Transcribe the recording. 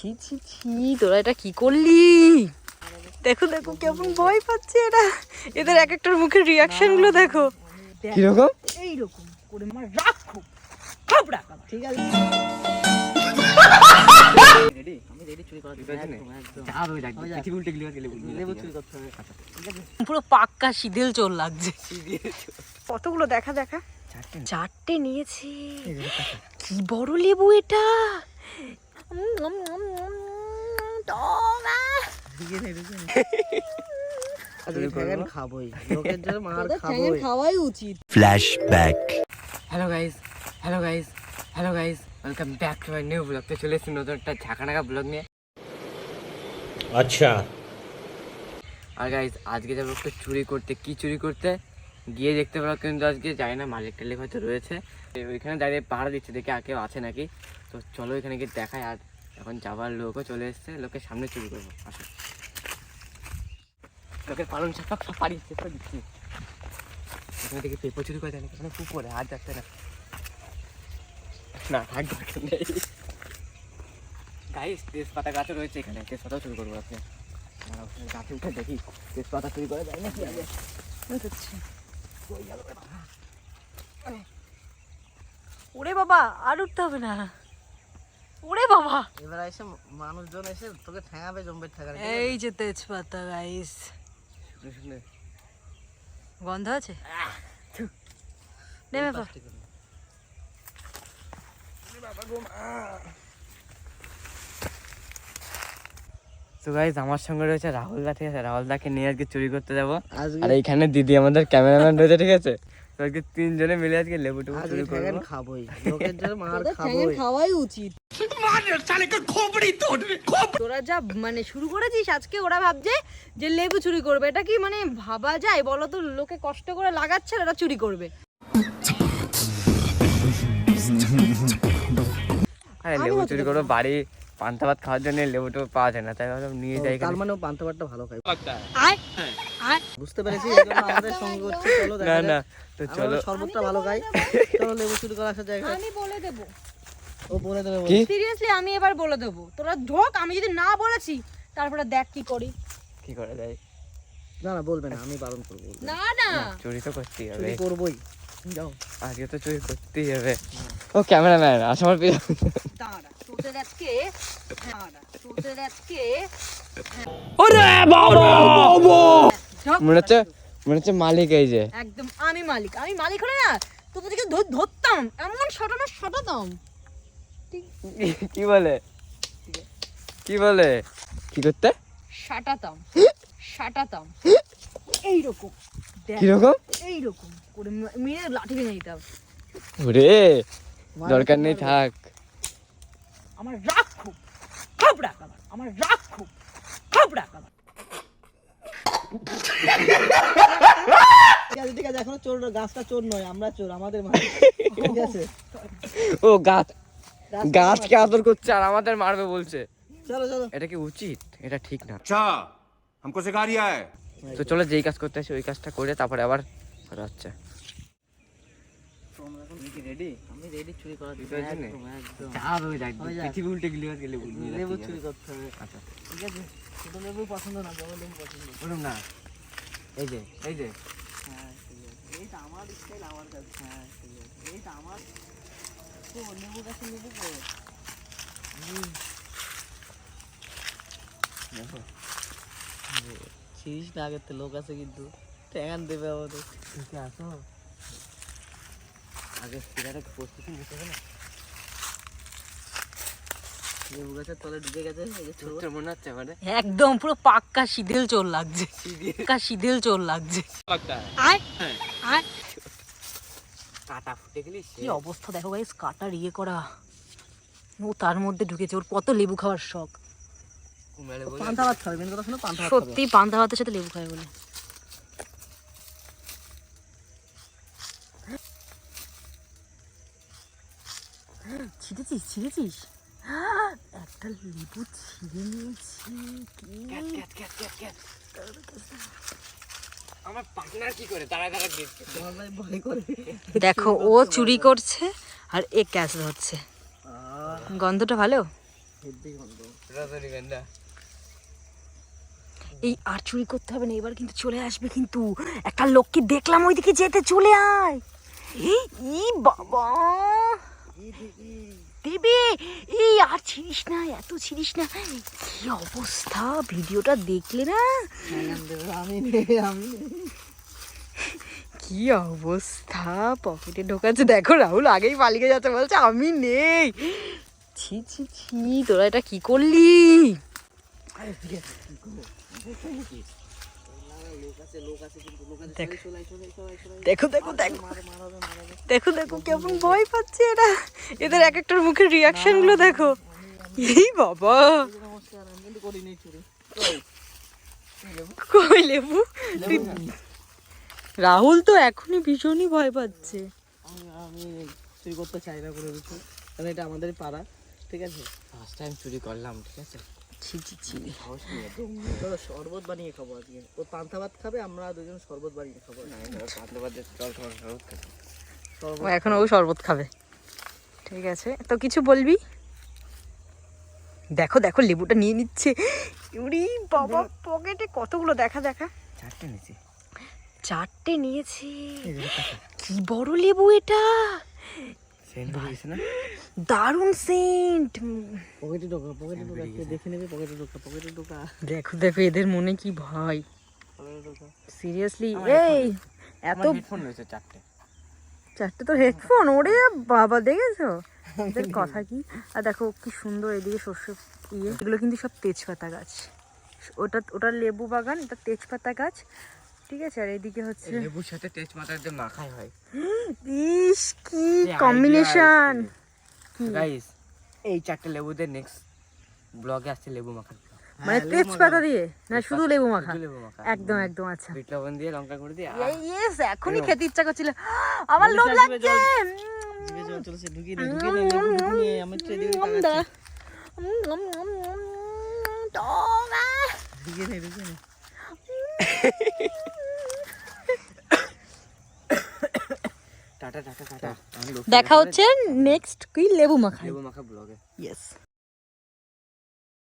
ছি ছি ছি তোরা এটা কি করলি? দেখো দেখো কেমন ভয় পাচ্ছে এরা। এদের এক একটার মুখের রিয়াকশনগুলো দেখো। কীরকম? এইরকম করে আমার। ঠিক আছে। পুরো পাক্কা সিধেল চোর লাগছে। কতগুলো দেখা দেখা? চারটে। নিয়েছি। কি বড় লেবু এটা? খাওয়াই উচিত flashback hello guys hello guys hello guys welcome back to my new blog তো চলে এসেছি নতুন একটা ঝাঁকানাকা ব্লগ নিয়ে আচ্ছা আর গাইস আজকে যাব একটু চুরি করতে কি চুরি করতে গিয়ে দেখতে পারো কিন্তু আজকে যাই না মালিক টালিক হয়তো রয়েছে ওইখানে দাঁড়িয়ে পাহাড় দিচ্ছে দেখে আর কেউ আছে নাকি তো চলো এখানে গিয়ে দেখায় আর এখন যাবার লোকও চলে এসছে লোকের সামনে চুরি করব আসো। লোকের পালন শাক সব পাড়িয়ে দিচ্ছি এখানে থেকে পেপার চুরি করে দেয় মানে পুকুরে হাত যাচ্ছে না। না থাক দরকার নেই গাইস তেজপাতা গাছও রয়েছে এখানে তেজপাতাও চুরি করব আপনি আমরা ওখানে গাছে উঠে দেখি তেজপাতা চুরি করে যায় নাকি? আগে ওরে বাবা আর উঠতে হবে না। ওরে বাবা। এবার এসে মানুষজন এসে তোকে ঠেঙাবে জম্বে ঠেকাবে এই যে তেজপাতা গাইস গন্ধ আছে? নেমে পা। তো গাইজ আমার সঙ্গে রয়েছে রাহুল দা ঠিক আছে? রাহুল দাকে নিয়ে আজকে চুরি করতে যাব। আর এইখানে দিদি আমাদের ক্যামেরাম্যান রয়েছে ঠিক আছে? আজকে তিনজনে মিলে আজকে লেবু টেবু চুরি করব। খাবোই। লোকের জন্য মার খাবোই। খাওয়াই উচিত। তোরা যা মানে শুরু করেছিস আজকে ওরা ভাবছে যে লেবু চুরি করবে। এটা কি মানে ভাবা যায়? বলো তো লোকে কষ্ট করে লাগাচ্ছে আর ওরা চুরি করবে। হ্যাঁ লেবু চুরি করব বাড়ি পান্তা ভাত খাওয়ার জন্য লেবু টেবু পাওয়া যায় না তাই ভাবলাম নিয়ে যাই তার মানে পান্তা ভাতটা ভালো খায়। আয়। আয় বুঝতে পেরেছি আমাদের সঙ্গে করছে চলো না দেখা না। তো চলো। শরবতটা ভালো খাই চলো লেবু চুরি করে আসার জায়গায় আমি বলে দেবো। ও বলে দেবে কি? সিরিয়াসলি আমি এবার বলে দেবো। তোরা ঢোক আমি যদি না বলেছি তারপরে দেখ কি করি। কি করে যায়? না না বলবে না আমি বারণ করব না। না চুরি তো করতেই হবে। চুরি করবোই। যাও। আজকে তো চুরি করতেই হবে। ও ক্যামেরাম্যান আসো আমার পিছনে দাঁড়া তোদের আজকে দাঁড়া তোদের আজকে মনে হচ্ছে মনে হচ্ছে মালিক এই যে। একদম আমি মালিক আমি মালিক হলে না তোদেরকে ধরতাম এমন শটানো শটাতাম। কি বলে? কি বলে? কি করতে? শাটাতাম শাটাতাম। এইরকম। কীরকম? এইরকম করে মেরে লাঠি ভেঙে দিতাম। ওরে দরকার নেই থাক। আমার রাগ খুব খাবড়া কাবার আমার রাগ খুব। ঠিক আছে ঠিক আছে এখনো চোর গাছটা চোর নয় আমরা চোর আমাদের মার ঠিক আছে ও গাছ গাছটা গাছকে আদর করছে আর আমাদের মারবে বলছে চলো চলো এটা কি উচিত এটা ঠিক না अच्छा हमको सिखा रिया है তো চলো যেই কাজ করতে আসি ওই কাজটা করে তারপরে আবার করা হচ্ছে রেডি আমি রেডি চুরি করার জন্য চুরি করার জন্যে? একদম একদম যা হবে দেখ হয়ে যাক। পৃথিবী উল্টে গেলে গেলে লেবু চুরি করতে হবে আচ্ছা ঠিক আছে ছোট লেবু পছন্দ না বড় লেবু পছন্দ বলুন না এই যে এই যে হ্যাঁ আমার স্টাইল আমার কাছে হ্যাঁ এইটা আমার তো লেবু গাছে ছিড়িস না আগের তো লোক আছে কিন্তু ট্যাঙান দেবে আমাদের। আসো। আগে সিগারেট প্রস্তুতি নিতে হবে না? লেবু গাছের তলে ঢুকে গেছে মনে হচ্ছে মানে একদম পুরো পাক্কা সিধেল চোর লাগছে। পাক্কা সিধেল চোর লাগছে। আয়। আয় কাটা ফুটে গেলি কি অবস্থা? দেখো গাইস কাটার ইয়ে করা। ও তার মধ্যে ঢুকেছে ওর কত লেবু খাওয়ার শখ। পান্তা ভাত খাবে কথা শোনো পান্তা ভাত সত্যি পান্তা ভাতের সাথে লেবু খায় বলে। ছিঁড়েছিস ছিঁড়েছিস? একটা লেবু ছিঁড়ে নিয়েছি কি? দেখো ও চুরি করছে আর এ ক্যাচ ধরছে। গন্ধটা ভালো? এই আর চুরি করতে হবে না এবার কিন্তু চলে আসবে কিন্তু। একটা লোককে দেখলাম ওইদিকে যেতে চলে আয়। এই বাবা! দেবে। এই, আর ছিড়িস না, এত ছিড়িস না। কি অবস্থা? ভিডিওটা দেখলে না? আমি আমি কি অবস্থা? পকেটে ঢোকাচ্ছে। দেখো, রাহুল আগেই পালিয়ে যাচ্ছে, বলছে, আমি নেই। ছি ছি ছি, তোরা এটা কি করলি লোক আছে লোক আছে কিন্তু লোক আছে দেখ। দেখো দেখো দেখো। দেখো দেখো কেমন ভয় পাচ্ছে এরা। এদের এক একটার মুখের রিয়াকশনগুলো দেখো। এই বাবা। নমস্কার আমি কিন্তু করিনি চুরি। কই লেবু? রাহুল তো এখনই ভীষণই ভয় পাচ্ছে। আমি আমি চুরি করতে চাই না কোনো কিছু। কারণ এটা আমাদের পাড়া ঠিক আছে? ফার্স্ট টাইম চুরি করলাম ঠিক আছে? ছি ছি ছি। চলো শরবত বানিয়ে খাব আজকে। ও পান্তা ভাত খাবে আমরা দুজন শরবত বানিয়ে খাব। চল শরবত খাব। এখন ও শরবত খাবে। ঠিক আছে। তো কিছু বলবি? দেখো দেখো লেবুটা নিয়ে নিচ্ছে। উরি বাবা পকেটে কতগুলো দেখা দেখা। চারটে নিয়েছি। চারটে নিয়েছে। কি বড় লেবু এটা! সেন্ট হয়েছে না? দারুণ সেন্ট! পকেটে ঢোকা পকেটে ঢোকা দেখে নেবে পকেটে ঢোকা পকেটে ঢোকা। দেখো দেখো এদের মনে কি ভয়? সিরিয়াসলি এই এত হেডফোন রয়েছে চারটে। চারটে তো হেডফোন ওরে বাবা দেখেছ? এদের কথা কি? আর দেখো কি সুন্দর এদিকে শস্য ইয়ে। এগুলো কিন্তু সব তেজপাতা গাছ। ওটা ওটা লেবু বাগান এটা তেজপাতা গাছ। ঠিক আছে আর এদিকে হচ্ছে লেবুর সাথে তেজপাতা দিয়ে মাখাই হয় ইস কি কম্বিনেশন গাইস এই চারটে লেবুতে নেক্সট ব্লগে আসছে লেবু vlog। মানে তেজপাতা দিয়ে না শুধু লেবু মাখা লেবু মাখা একদম একদম আচ্ছা বিট লবণ দিয়ে লঙ্কা করে দিয়ে ইয়েস এখনই খেতে ইচ্ছা করছিল আমার লোভ লাগছে ঢুকিয়ে নে ঢুকিয়ে নে লেবু ঢুকিয়ে আমার। ঢুকিয়ে ঢুকিয়ে টাটা টাটা টাটা দেখা হচ্ছে নেক্সট কি? লেবু মাখা। লেবু মাখা ব্লগে ইয়েস